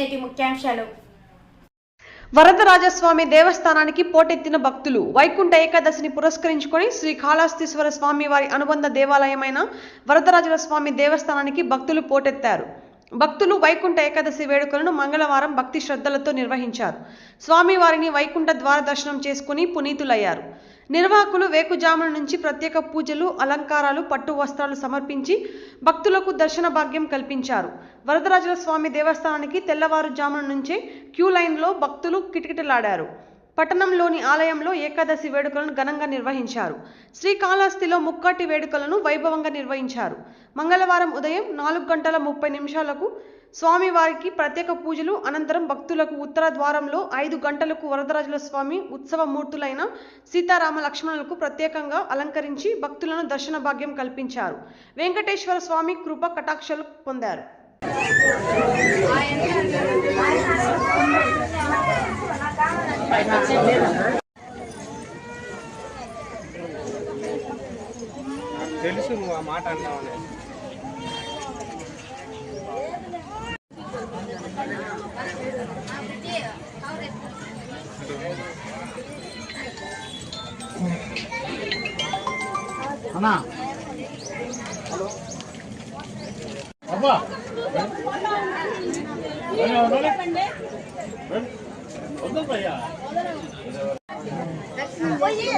నేటి ముఖ్యాంశాలు. వరదరాజస్వామి దేవస్థానానికి పోటెత్తిన భక్తులు వైకుంఠ ఏకాదశిని పురస్కరించుకొని శ్రీ కాళాస్తీశ్వర స్వామి వారి అనుబంధ దేవాలయమైన వరదరాజుల స్వామి దేవస్థానానికి భక్తులు పోటెత్తారు. భక్తులు వైకుంఠ ఏకాదశి వేడుకలను మంగళవారం భక్తి శ్రద్ధలతో నిర్వహించారు. స్వామివారిని వైకుంఠ ద్వార దర్శనం చేసుకుని పునీతులయ్యారు. నిర్వాహకులు వేకుజామున నుంచి ప్రత్యేక పూజలు అలంకారాలు పట్టు వస్త్రాలు సమర్పించి భక్తులకు దర్శన భాగ్యం కల్పించారు. వరదరాజుల స్వామి దేవస్థానానికి తెల్లవారుజామున నుంచే క్యూ లైన్లో భక్తులు కిటకిటలాడారు. పట్టణంలోని ఆలయంలో ఏకాదశి వేడుకలను ఘనంగా నిర్వహించారు. శ్రీకాళహస్తిలో ముక్కాటి వేడుకలను వైభవంగా నిర్వహించారు. మంగళవారం ఉదయం నాలుగు గంటల ముప్పై నిమిషాలకు స్వామివారికి ప్రత్యేక పూజలు అనంతరం భక్తులకు ఉత్తర ద్వారంలో ఐదు గంటలకు వరదరాజుల స్వామి ఉత్సవ మూర్తులైన సీతారామ లక్ష్మణులకు ప్రత్యేకంగా అలంకరించి భక్తులను దర్శన భాగ్యం కల్పించారు. వెంకటేశ్వర స్వామి కృప కటాక్షలు పొందారు. తెలుసు నువ్వు ఆ మాట అన్నావని అన్నా అబ్బా ويلي